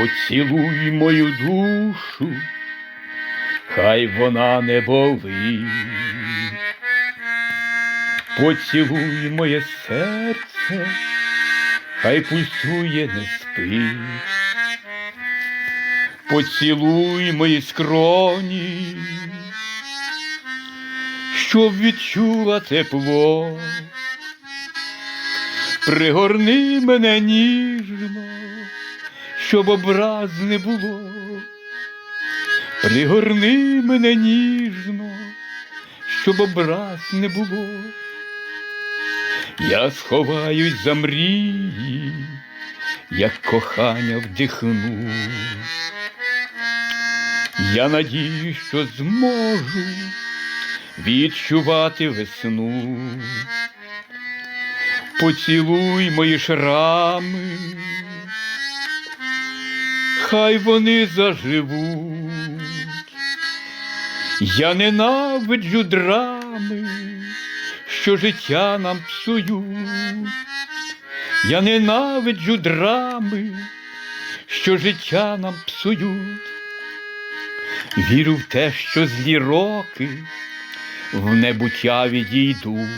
Поцілуй мою душу, хай вона не болить. Поцілуй моє серце, хай пульсує, не спить. Поцілуй мої скроні, щоб відчула тепло. Пригорни мене ніжно, щоб образ не було. Пригорни мене ніжно, щоб образ не було. Я сховаюсь за мрії, як кохання вдихну. Я надію, що зможу відчувати весну. Поцілуй мої шрами, хай вони заживуть. Я ненавиджу драми, що життя нам псують. Я ненавиджу драми, що життя нам псують. Вірю в те, що злі роки в небуття відійдуть.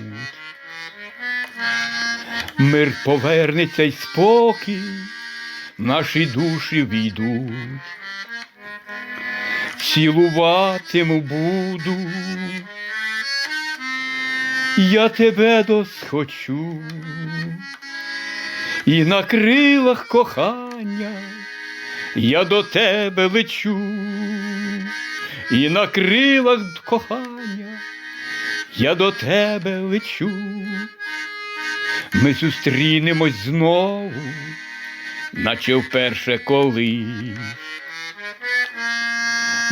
Мир повернеться й спокій, наші душі війдуть. Цілуватиму буду, я тебе досхочу, і на крилах кохання я до тебе лечу, і на крилах кохання я до тебе лечу. Ми зустрінемось знову, наче вперше колись.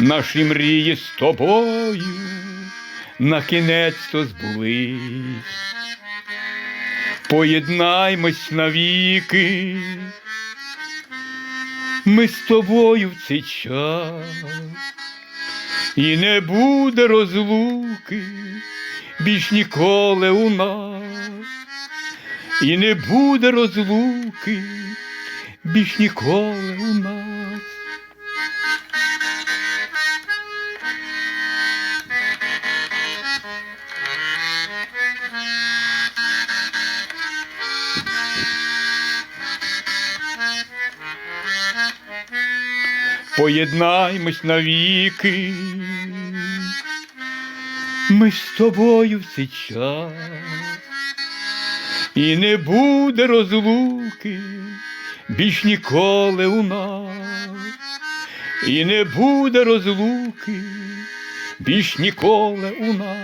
Наші мрії з тобою на кінець то збулись. Поєднаймось навіки, ми з тобою в цей час, і не буде розлуки більш ніколи у нас, і не буде розлуки більш ніколи у нас. Поєднаймось навіки, ми з тобою в час, і не буде розлуки більш ніколи у нас, і не буде розлуки більш ніколи у нас.